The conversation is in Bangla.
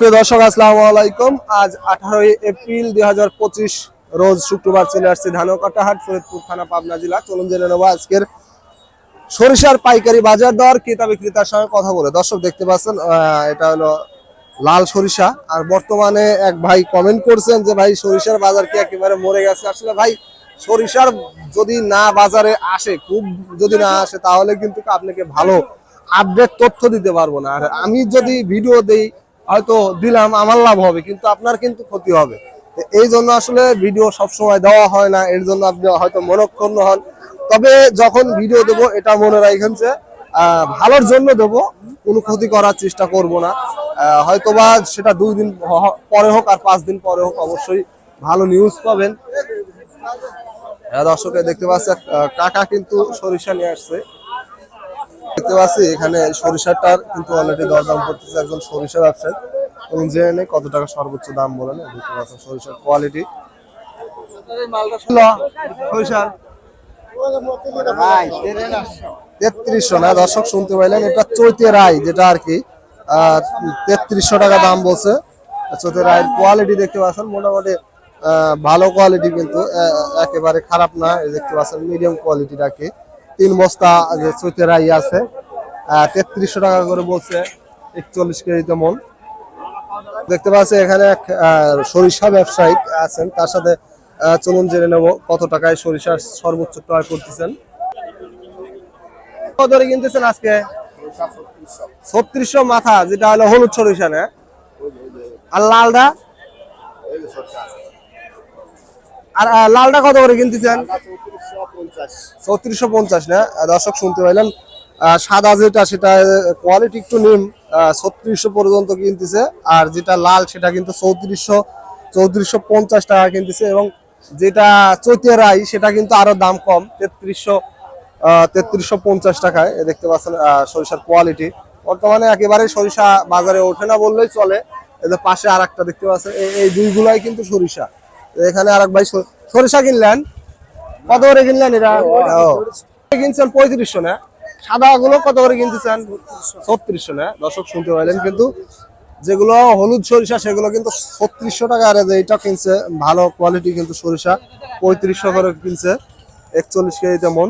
প্রিয় দর্শক, আসসালামু আলাইকুম। আজ আঠারোই এপ্রিল দু হাজার পঁচিশ, রোজ শুক্রবার চলে আসছে ধানকাটা হাট ফরিদপুর থানা, পাবনা জেলা। চলুন জেনে নেব আজকের সরিষার পাইকারি বাজার দর, ক্রেতা বিক্রেতার সঙ্গে কথা বলে। দর্শক, দেখতে পাচ্ছেন এটা হলো লাল সরিষা। আর বর্তমানে এক ভাই কমেন্ট করছেন যে, ভাই, সরিষার বাজার কি একেবারে মরে গেছে? আসলে ভাই, সরিষার যদি না বাজারে আসে, খুব যদি না আসে, তাহলে কিন্তু আপনাকে ভালো আপডেট তথ্য দিতে পারব না। আর আমি যদি ভিডিও দেই হয়তো দিলাম আমার লাভ হবে কিন্তু আপনার কিন্তু ক্ষতি হবে। এই জন্য আসলে ভিডিও সবসময় দেওয়া হয় না এর জন্য আপনি হয়তো মনক্ষুণ্ণ হন। তবে যখন ভিডিও দেবো এটা মনে রাখেন যে ভালোর জন্য দেবো কোনো ক্ষতি করার চেষ্টা করব না। হয়তোবা সেটা দুই দিন পরে হোক আর পাঁচ দিন পরে হোক অবশ্যই ভালো নিউজ পাবেন। হ্যাঁ, দর্শকে দেখতে পাচ্ছে কাকা কিন্তু সরিষা নিয়ে আসছে। দেখতে পাচ্ছি এখানে সরিষাটার কিন্তু অলরেডি দরদাম করতেছে একজন সরিষা ব্যবসায়ী। এবং জেনে কত টাকা সর্বোচ্চ দাম বলেন সরিষার কোয়ালিটি সরিষার? না, দর্শক শুনতে রায় যেটা আর কি। তেত্রিশশো টাকা দাম বলছে। রায়ের কোয়ালিটি দেখতে পাচ্ছেন, মোটামুটি ভালো কোয়ালিটি কিন্তু একেবারে খারাপ না দেখতে পাচ্ছেন মিডিয়াম তিন বস্তা যে চৈতে রাই আছে তেত্রিশশো টাকা করে বলছে, একচল্লিশ কেজিতে মন। দেখতে পাচ্ছি এখানে এক সরিষা ব্যবসায়ী আছেন, তার সাথে চলুন জেনে নেব কত টাকায় সরিষার সর্বোচ্চ ক্রয় করতেছেন। কত করে কিনতেছেন আজকে? ছত্রিশশো মাথা, যেটা হলো হলুদ সরিষা না? আর লালটা? আর লালটা কত করে কিনতেছেন? চৌত্রিশশো পঞ্চাশ। না? দর্শক শুনতে পাইলেন সাদা যেটা সেটা কোয়ালিটি একটু নিম ছত্রিশশো পর্যন্ত কিনতেছে আর যেটা লাল সেটা কিন্তু চৌত্রিশশো চৌত্রিশশো পঞ্চাশ টাকা কিনতেছে এবং যেটা চৈতে রাই সেটা কিন্তু আরও দাম কম তেত্রিশশো তেত্রিশশো পঞ্চাশ টাকায় দেখতে পাচ্ছেন সরিষার কোয়ালিটি বর্তমানে একেবারে সরিষা বাজারে ওঠে না বললেই চলে এদের পাশে আর একটা দেখতে পাচ্ছেন এই- এই দুইগুলাই কিন্তু সরিষা। এখানে আর এক ভাই সরিষা কিনলেন। কত করে কিনলেন এরা কিনছেন পঁয়ত্রিশশো না? সাদা গুলো কত করে কিনতেছেন? ছত্রিশশো না? দর্শক শুনতে পাইলেন কিন্তু যেগুলো হলুদ সরিষা সেগুলো কিন্তু ছত্রিশশো টাকা আর এইটা কিনছে ভালো কোয়ালিটি কিন্তু সরিষা পঁয়ত্রিশশো করে কিনছে একচল্লিশ কেজি মন